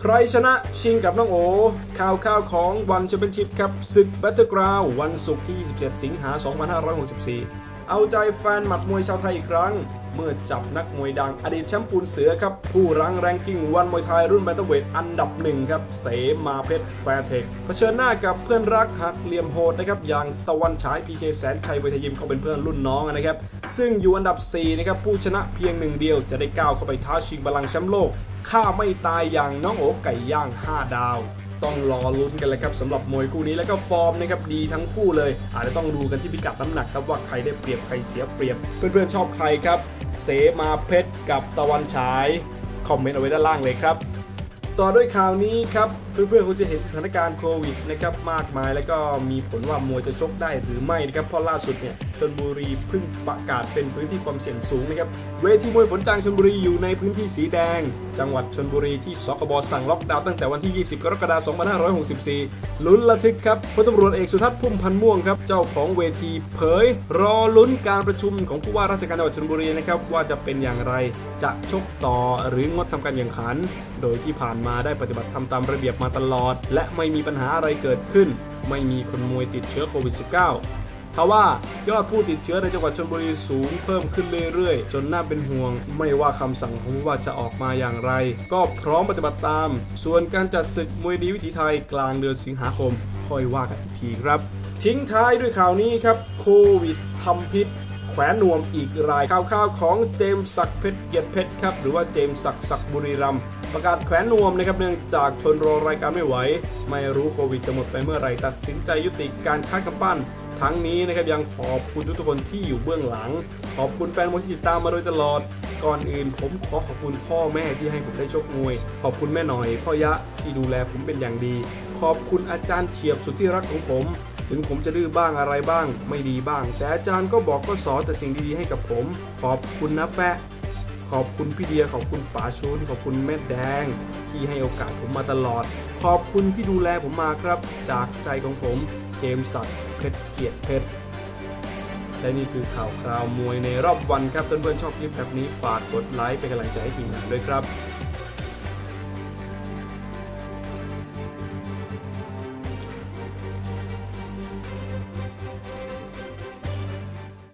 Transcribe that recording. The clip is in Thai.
ใครชนะชิงกับน้องโอ ข่าวข่าวของวันแชมเปี้ยนชิพครับศึกแบตเตอร์กราววันศุกร์ที่ 27 สิงหา 2564 เอาใจแฟนหมัดมวยชาวไทยอีกครั้ง เมื่อจับนักมวยดังอดีตแชมป์ปูนเสือครับ ผู้รั้งแรงกิ้งวันมวยไทยรุ่นแบนเทเวทอันดับหนึ่งครับ เสมาเพชรแฟร์เทคเผชิญหน้ากับเพื่อนรักหักเหลี่ยมโหดนะครับอย่างตะวันฉายพีเคแสนชัยเวทยิมเขาเป็นเพื่อนรุ่นน้องนะครับ ซึ่งอยู่อันดับ4นะครับผู้ชนะเพียงหนึ่งเดียวจะได้ก้าวเข้าไปท้าชิงบัลลังแชมป์โลกฆ่าไม่ตายอย่างน้องโอไก่ย่าง 5 ดาว ต้องรอลุ้นกันเลยครับสำหรับมวยคู่นี้แล้วก็ฟอร์มนะครับดีทั้งคู่เลย อาจจะต้องดูกันที่พิกัดน้ำหนักครับว่าใครได้เปรียบใครเสียเปรียบ เพื่อนๆชอบใครครับ เสมาเพชรกับตะวันฉาย คอมเมนต์เอาไว้ด้านล่างเลยครับ ต่อด้วยข่าวนี้ครับ เพื่อนๆคงจะเห็นสถานการณ์โควิดนะครับมากมาย แล้วก็มีผลว่ามวยจะชกได้หรือไม่นะครับเพราะล่าสุดเนี่ยชนบุรีเพิ่งประกาศเป็นพื้นที่ความเสี่ยงสูงนะครับเวทีมวยผลจางชนบุรีอยู่ในพื้นที่สีแดง จังหวัดชนบุรีที่สคบสั่งล็อกดาวน์ตั้งแต่วันที่ 20 กรกฎาคม 2564 ลุ้นระทึกครับพลตำรวจเอกสุทัศน์พุ่มพันธ์ม่วงครับเจ้าของเวทีเผย รอลุ้นการประชุมของผู้ว่าราชการจังหวัดชลบุรีนะครับว่าจะเป็นอย่างไรจะชกต่อหรืองดทำการแข่งขัน โดยที่ผ่านมาได้ปฏิบัติทำตามระเบียบมาตลอด และไม่มีปัญหาอะไรเกิดขึ้น ไม่มีคนมวยติดเชื้อโควิด -19 ทว่ายอดผู้ติดเชื้อในจังหวัดชลบุรีสูงเพิ่มขึ้นเรื่อยๆ จนน่าเป็นห่วง ไม่ว่าคำสั่งของผู้ว่าจะออกมาอย่างไร ก็พร้อมปฏิบัติตาม ส่วนการจัดศึกมวยดีวิถีไทยกลางเดือนสิงหาคม ค่อยว่ากันอีกทีครับ ทิ้งท้ายด้วยข่าวนี้ครับโควิดทำพิษ แขวนนวมอีกรายข่าวข่าวของเจมสักเพชรเกียรติเพชรครับหรือว่าเจมสักดิ์ศักดิ์บุรีรัมประกาศแขวนนวมนะครับเนื่องจากทนรอรายการไม่ไหว ไม่รู้โควิดจะหมดไปเมื่อไรตัดสินใจยุติการค้ากำปั้น ทั้งนี้นะครับยังขอบคุณทุกคนที่อยู่เบื้องหลัง ขอบคุณแฟนมวยที่ติดตามมาโดยตลอดก่อนอื่นผมขอขอบคุณพ่อแม่ที่ให้ผมได้ชกมวย ขอบคุณแม่หน่อย พ่อยะที่ดูแลผมเป็นอย่างดี ขอบคุณอาจารย์เฉียบสุดที่รักของผม ถึงผมจะดื้อบ้างอะไรบ้าง ไม่ดีบ้าง แต่อาจารย์ก็บอกก็สอนแต่สิ่งดีๆให้กับผม ขอบคุณนะแปะขอบคุณพี่เดียขอบคุณป๋าชุนขอบคุณแม่แดง ที่ให้โอกาสผมมาตลอด ขอบคุณที่ดูแลผมมาครับ จากใจของผมเกมสัตว์เพชรเกียรติเพชรและนี่คือข่าวคราวมวยในรอบวันครับเพื่อนๆชอบคลิปแบบนี้ฝากกดไลค์เป็นกำลังใจให้ทีมงานด้วยครับ